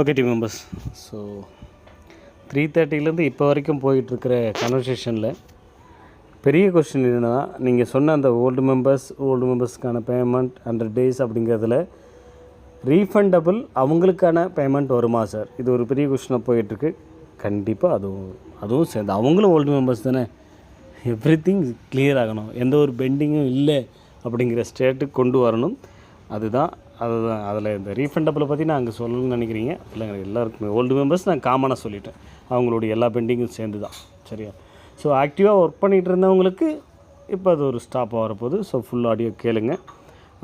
Okay team members so three தேர்ட்டிலேருந்து இப்போ வரைக்கும் போயிட்டுருக்கிற கன்வர்சேஷனில் பெரிய கொஸ்டின் என்னென்னா நீங்கள் சொன்ன அந்த ஓல்டு மெம்பர்ஸ் ஓல்டு மெம்பர்ஸ்க்கான பேமெண்ட் ஹண்ட்ரட் டேஸ் அப்படிங்கிறதுல ரீஃபண்டபிள் அவங்களுக்கான பேமெண்ட் வருமா சார் இது ஒரு பெரிய கொஸ்டினாக போயிட்டுருக்கு. கண்டிப்பாக அதுவும் அதுவும் சேர்ந்து அவங்களும் ஓல்டு மெம்பர்ஸ் தானே? எவ்ரி திங் கிளியர் ஆகணும். எந்த ஒரு பெண்டிங்கும் இல்லை அப்படிங்கிற ஸ்டேட்டுக்கு கொண்டு வரணும். அதுதான் அதுதான். அதில் இந்த ரீஃபண்டபிளை பற்றி நான் அங்கே சொல்லணும்னு நினைக்கிறீங்க? இல்லைங்க எல்லாருக்குமே ஓல்டு மெம்பர்ஸ் நான் காமனாக சொல்லிட்டேன். அவங்களுடைய எல்லா பெண்டிங்கும் சேர்ந்து தான் சரியா? ஸோ ஆக்டிவாக ஒர்க் பண்ணிகிட்டு இருந்தவங்களுக்கு இப்போ அது ஒரு ஸ்டாப் வரப்போகுது. ஸோ ஃபுல் ஆடியோ கேளுங்க.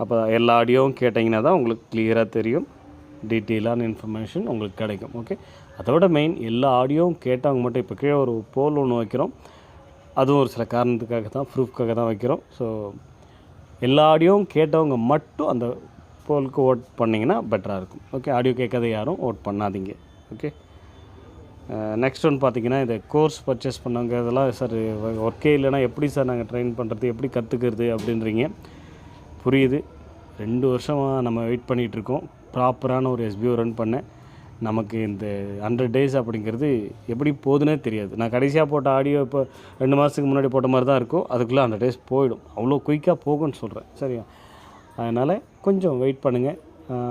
அப்போ எல்லா ஆடியோவும் கேட்டிங்கன்னா தான் உங்களுக்கு கிளியராக தெரியும். டீட்டெயிலான இன்ஃபர்மேஷன் உங்களுக்கு கிடைக்கும். ஓகே அதோட மெயின் எல்லா ஆடியோவும் கேட்டவங்க மட்டும் இப்போ கீழே ஒரு போல் ஒன்று வைக்கிறோம். அதுவும் ஒரு சில காரணத்துக்காக தான் ப்ரூஃப்காக தான் வைக்கிறோம். ஸோ எல்லா ஆடியோவும் கேட்டவங்க மட்டும் அந்த போலுக்கு ஓட் பண்ணிங்கன்னா பெட்டராக இருக்கும். ஓகே ஆடியோ கேட்காத யாரும் ஓட் பண்ணாதீங்க. ஓகே நெக்ஸ்ட் ஒன் பார்த்தீங்கன்னா இந்த கோர்ஸ் பர்ச்சேஸ் பண்ணவங்க இதெல்லாம் சார் ஒர்க்கே இல்லைன்னா எப்படி சார் நாங்கள் ட்ரெயின் பண்ணுறது எப்படி கற்றுக்கிறது அப்படின்றீங்க? புரியுது. ரெண்டு வருஷமாக நம்ம வெயிட் பண்ணிகிட்ருக்கோம் ப்ராப்பரான ஒரு எஸ்பிஓ ரன் பண்ணேன் நமக்கு இந்த ஹண்ட்ரட் டேஸ் அப்படிங்கிறது எப்படி போகுதுன்னே தெரியாது. நான் கடைசியாக போட்ட ஆடியோ இப்போ ரெண்டு மாதத்துக்கு முன்னாடி போட்ட மாதிரி தான் இருக்கும். அதுக்குள்ளே ஹண்ட்ரட் டேஸ் போயிடும். அவ்வளோ குயிக்காக போகும்னு சொல்கிறேன் சரியா? அதனால் கொஞ்சம் வெயிட் பண்ணுங்கள்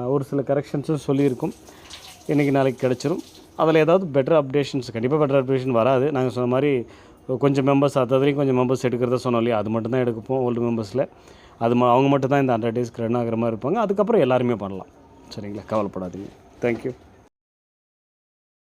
ஒரு சில கரெக்ஷன்ஸும் சொல்லியிருக்கும். இன்றைக்கி நாளைக்கு கிடச்சிரும். அதில் ஏதாவது பெட்டர் அப்டேஷன்ஸ் கண்டிப்பாக பெட்டர் அப்டேஷன் வராது. நாங்கள் சொன்ன மாதிரி கொஞ்சம் மெம்பர்ஸ் அதுலேயும் கொஞ்சம் மெம்பர்ஸ் எடுக்கிறத சொன்னோம் இல்லையா? அது மட்டும் தான் எடுப்போம் ஓல்டு மெம்பர்ஸில் அது ம- அவங்க மட்டும் தான் இந்த ஹண்ட்ரட் டேஸ்க்கு ரன் ஆகிற மாதிரி இருப்பாங்க. அதுக்கப்புறம் எல்லாருமே பண்ணலாம். சரிங்களா? கவலைப்படாதீங்க. தேங்க்யூ